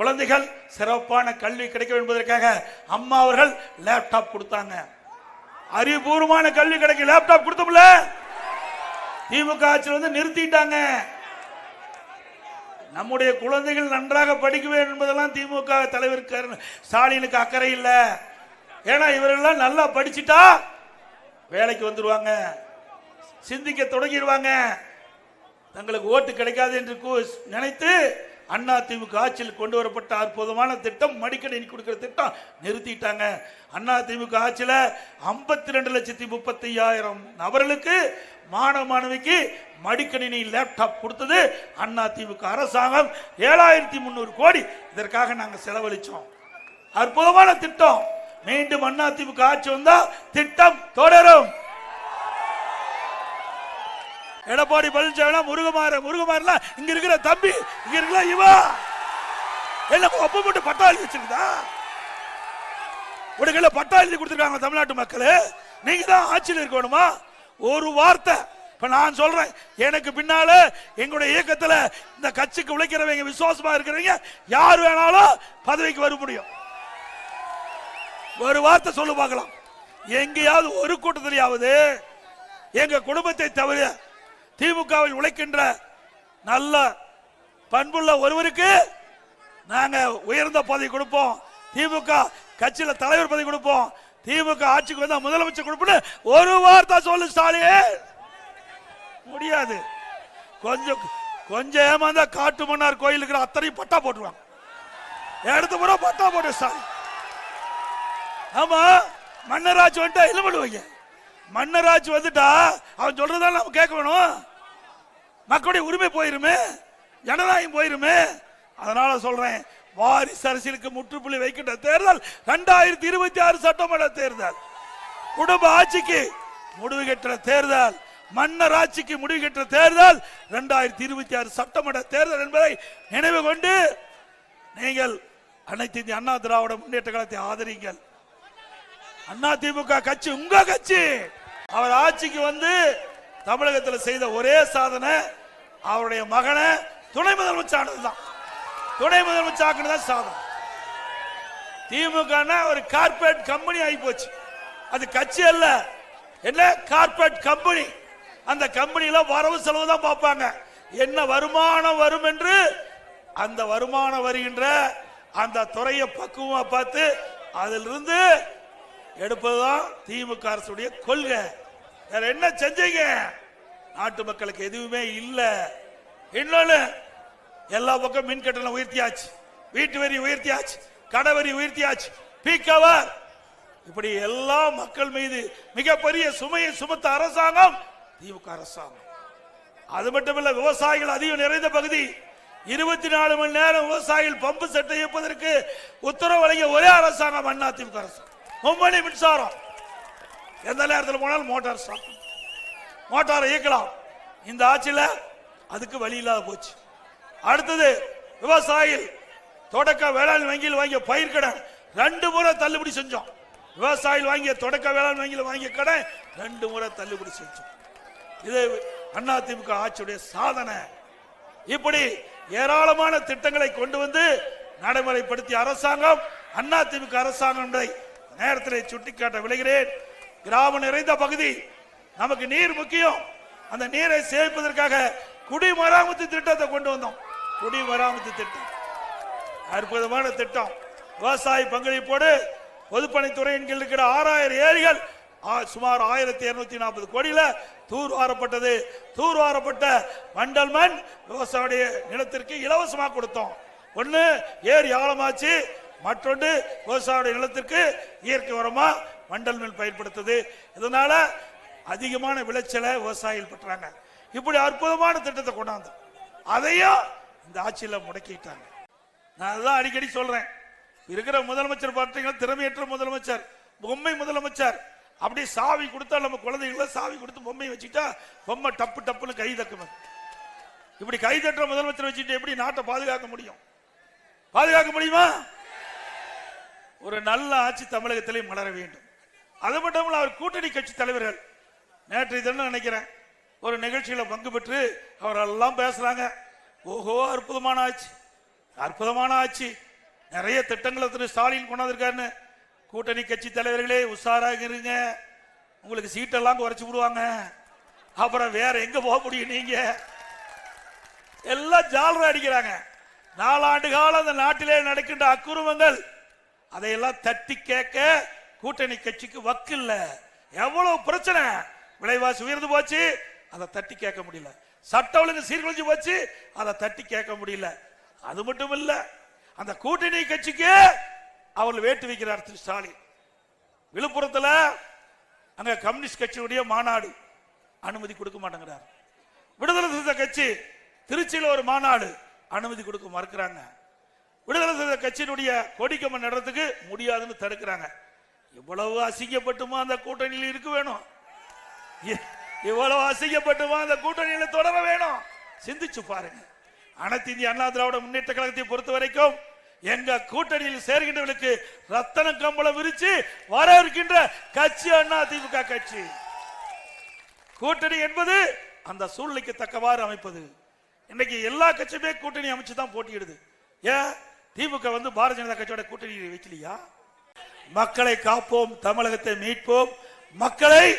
குழந்தைகள் சிறப்பான கல்வி கிடைக்கும் என்பதற்காக அம்மா அவர்கள் லேப்டாப் கொடுத்தாங்க. அறிவுபூர்வமான கல்வி கிடைக்கும். லேப்டாப் கொடுத்தோம்ல? திமுக ஆட்சியில் வந்து நிறுத்திட்டாங்க. நம்முடைய குழந்தைகள் நன்றாக படிக்க வேண்டும் என்பதெல்லாம் திமுக தலைவர் ஸ்டாலினுக்கு அக்கறை இல்லை. ஏன்னா இவரெல்லாம் நல்லா படிச்சுட்டா வேலைக்கு வந்துடுவாங்க சிந்திக்க தொடங்கிடுவாங்க தங்களுக்கு ஓட்டு கிடைக்காது என்று நினைத்து அண்ணா திமுக ஆட்சியில் கொண்டு வரப்பட்ட அற்புதமான திட்டம் மடிக்கணினி கொடுக்கிற திட்டம். நிறுத்திட்டாங்க. அண்ணா திமுக ஆட்சியில் ஐம்பத்தி ரெண்டு லட்சத்தி முப்பத்தி ஐயாயிரம் நபர்களுக்கு மாணவ மாணவிக்கு மடிக்கணினி லேப்டாப் கொடுத்தது அண்ணா திமுக அரசாங்கம். ஏழாயிரத்தி முந்நூறு கோடி இதற்காக நாங்கள் செலவழித்தோம் அற்புதமான திட்டம். மீண்டும் அண்ணா திமுக ஆட்சி வந்தால் திட்டம் தொடரும். எடப்பாடி பழனிசாமி முருகமாற முருகமாறல இங்க இருக்கிற தம்பி இங்க இருக்கிற இவா. எல்லாம் ஒப்ப மட்டும் பட்டாளி வச்சிருந்தா உனக்கு பட்டாளி கொடுத்துருக்காங்க தமிழ்நாட்டு மக்களே? நீங்க தான் ஆட்சியில் இருக்கணுமா? ஒரு வார்த்தை. இப்ப நான் சொல்றேன் எனக்கு பின்னால எங்களுடைய இயக்கத்துல இந்த கட்சிக்கு உழைக்கிறவங்க விசுவாசமா இருக்கிறவங்க யார் வேணாலும் பதவிக்கு வர முடியும். ஒரு வார்த்தை சொல்லு பார்க்கலாம். எங்கேயாவது ஒரு கூட்டத்திலேயாவது எங்க குடும்பத்தை தவிர திமுகவில் உழைக்கின்ற நல்ல பண்புள்ள ஒருவருக்கு நாங்க உயர்ந்த பதவி கொடுப்போம். திமுக கட்சியில தலைவர் பதவி கொடுப்போம். திமுக ஆட்சிக்கு வந்தா முதலமைச்சர் கொடுப்போம் ஒரு வார்த்தை சொல்லு ஸ்டாலின். முடியாது. கொஞ்சம் கொஞ்சம் ஏமாந்தா காட்டு மன்னார் கோயிலுக்கு அத்தனையும் பட்டா போட்டுருவாங்க எடுத்து பூரா பட்டா போட்டு ஸ்டாலின். ஆமா மன்னராஜ் வந்துட்டா என்ன பண்ணுவீங்க? மன்னராஜ் வந்துட்டா அவன் சொல்றதா நம்ம கேட்க வேணும். மக்களுடைய உரிமை போயிருமே ஜனநாயகம் போயிருமே. அதனால சொல்றேன் வாரிசு அரசியலுக்கு முற்றுப்புள்ளி வைக்கின்ற தேர்தல் ரெண்டாயிரத்தி இருபத்தி ஆறு சட்டமன்ற தேர்தல். குடும்ப ஆட்சிக்கு முடிவு கட்டுற தேர்தல் மன்னர் ஆட்சிக்கு முடிவு கட்டுற தேர்தல் ரெண்டாயிரத்தி இருபத்தி ஆறு சட்டமன்ற தேர்தல் என்பதை நினைவு கொண்டு நீங்கள் அனைத்து இந்திய அண்ணா திராவிட முன்னேற்ற கழகத்தை ஆதரிங்கள். அண்ணா திமுக கட்சி உங்க கட்சி. அவர் ஆட்சிக்கு வந்து தமிழகத்தில் செய்த ஒரே சாதனை அவருடைய மகனை துணை முதலமைச்சானது தான் துணை முதலமைச்சர் தான் சாதம் திமுக ஒரு கார்பரேட் கம்பெனி ஆகி போச்சு அது கட்சி அல்ல. என்ன? Corporate company. அந்த கம்பெனியில வரவு செலவு தான் பார்ப்பாங்க. என்ன வருமானம் வரும் என்று அந்த வருமானம் வருகின்ற அந்த துறையை பக்குவமா பார்த்து அதிலிருந்து எடுப்பதுதான் திமுக அரசுடைய கொள்கை. வேற என்ன செஞ்சீங்க? நாட்டு மக்களுக்கு எதுவுமே இல்லை. இன்னொன்னு எல்லா பக்கம் மின் கட்டணம் உயர்த்தியாச்சு. வீட்டு வரி உயர்த்தியாச்சு. கடை வரி உயர்த்தியாச்சு. பீக்கவர் இப்படி எல்லா மக்கள் மீது மிகப்பெரிய சுமையை சுமத்த அரசாங்கம் திமுக அரசாங்கம். அது மட்டுமல்ல விவசாயிகள் அதிகம் நிறைந்த பகுதி. இருபத்தி நாலு மணி நேரம் விவசாயிகள் பம்பு செட்டை இயப்பதற்கு உத்தரவு வழங்கிய ஒரே அரசாங்கம் அண்ணா திமுக அரசாங்கம். மும்மணி மின்சாரம். எந்த நேரத்தில் போனாலும் மோட்டார் சாப்பிடும். மோட்டாரை இயக்கலாம். இந்த ஆட்சியில் அதுக்கு வழி இல்லாத போச்சு. அடுத்தது விவசாயிகள் தொடக்க வேளாண் வங்கியில் வாங்கிய பயிர் கடன் ரெண்டு முறை தள்ளுபடி செஞ்சோம். விவசாயிகள் வாங்கிய தொடக்க வேளாண் வங்கியில் வாங்கிய கடன் ரெண்டு முறை தள்ளுபடி செஞ்சோம். இது அண்ணா திமுக ஆட்சியுடைய சாதனை. இப்படி ஏராளமான திட்டங்களை கொண்டு வந்து நடைமுறைப்படுத்திய அரசாங்கம் அண்ணா திமுக அரசாங்கம் நேரத்தில் சுட்டிக்காட்ட விளைகிறேன். கிராமம் நிறைந்த பகுதி நமக்கு நீர் முக்கியம். அந்த நீரை சேமிப்பதற்காக குடிமராமத்து திட்டத்தை கொண்டு வந்தோம். குடிமராமத்து திட்டம். அற்புதமான திட்டம். விவசாய பங்களிப்போடு பொதுப்பணித்துறையின் கீழ் இருக்கிற ஆறாயிரம் ஏரிகள் ஆ- சுமார் ஆயிரத்தி இருநூத்தி நாற்பது கோடியில தூர்வாரப்பட்டது. தூர்வாரப்பட்ட மண்டல் மண் விவசாய நிலத்திற்கு இலவசமாக கொடுத்தோம். ஒன்று ஏரி ஆழமாச்சு. மற்றொன்று விவசாய நிலத்திற்கு இயற்கை உரமா மண்டல் மண் பயன்படுத்தது. இதனால அதிகமான விளைச்சலை விவசாயிகள் பெற்றாங்க. இப்படி அற்புதமான திட்டத்தை கொண்டாந்து அதையும் இந்த ஆட்சியில் முடக்கிட்டாங்க. நான் அதான் அடிக்கடி சொல்றேன். இருக்கிற முதலமைச்சர் பார்த்தீங்கன்னா திறமையற்ற முதலமைச்சர் பொம்மை முதலமைச்சர். அப்படி சாவி கொடுத்தா நம்ம குழந்தைகளை சாவி கொடுத்து பொம்மையை வச்சுட்டா பொம்மை டப்பு டப்புன்னு கை தக்குமே இப்படி கை தட்டுற முதலமைச்சர் வச்சுட்டு எப்படி நாட்டை பாதுகாக்க முடியும்? பாதுகாக்க முடியுமா? ஒரு நல்ல ஆட்சி தமிழகத்திலே மலர வேண்டும். அது மட்டும் அவர் கூட்டணி கட்சி தலைவர்கள் நேற்று தினம் நினைக்கிறேன்? ஒரு நிகழ்ச்சியில் பங்கு பெற்று அவரெல்லாம் பேசுகிறாங்க ஓஹோ அற்புதமான ஆட்சி. அற்புதமான ஆட்சி. நிறைய திட்டங்களை திரு ஸ்டாலின் கொண்டாந்துருக்காருன்னு. கூட்டணி கட்சி தலைவர்களே உஷாராக இருங்க. உங்களுக்கு சீட்டெல்லாம் குறைச்சி விடுவாங்க. அப்புறம் வேற எங்க போக முடியும் நீங்க? எல்லாம் ஜாலரா அடிக்கிறாங்க. நாலாண்டு காலம் அந்த நாட்டிலே நடக்கின்ற அக்குருமங்கள் அதையெல்லாம் தட்டி கேட்க கூட்டணி கட்சிக்கு வக்கு இல்லை எவ்வளவு பிரச்சனை? விலைவாசி உயர்ந்து போச்சு அதை தட்டி கேட்க முடியல. சட்ட ஒழுங்கு சீர்குலைஞ்சு போச்சு அதை தட்டி கேட்க முடியல. அது மட்டும் இல்ல அந்த கூட்டணி கட்சிக்கு அவர்கள் வேட்டு வைக்கிறார் திரு ஸ்டாலின். விழுப்புரத்தில் அங்க கம்யூனிஸ்ட் கட்சியுடைய மாநாடு அனுமதி கொடுக்க மாட்டேங்கிறார். விடுதலை சிறுத்தை கட்சி திருச்சியில் ஒரு மாநாடு அனுமதி கொடுக்க மறுக்கிறாங்க. விடுதலை சிறுத்தை கட்சியினுடைய கொடிக்கம்மன் நடுறதுக்கு முடியாதுன்னு தடுக்கிறாங்க. எவ்வளவு அசிங்கப்பட்டுமோ அந்த கூட்டணியில் இருக்க வேணும்? இவ்வளவு அசிங்கப்பட்டுமா அந்த கூட்டணியில தொடர வேணும். சிந்திச்சு பாருங்க. அனைத்து இந்திய அண்ணா திராவிட முன்னேற்ற கழகத்தை பொறுத்த வரைக்கும் எங்க கூட்டணியில் சேர்கின்றவர்களுக்கு ரத்தன கம்பளம் விரிச்சு வர இருக்கின்ற கட்சி அண்ணா திமுக கட்சி. கூட்டணி என்பது அந்த சூழ்நிலைக்கு தக்கவாறு அமைப்பது. இன்னைக்கு எல்லா கட்சியுமே கூட்டணி அமைச்சு தான் போட்டியிடுது. ஏன்? திமுக வந்து பாரதிய ஜனதா கட்சியோட கூட்டணி வைக்கலையா? மக்களை காப்போம் தமிழகத்தை மீட்போம். மக்களை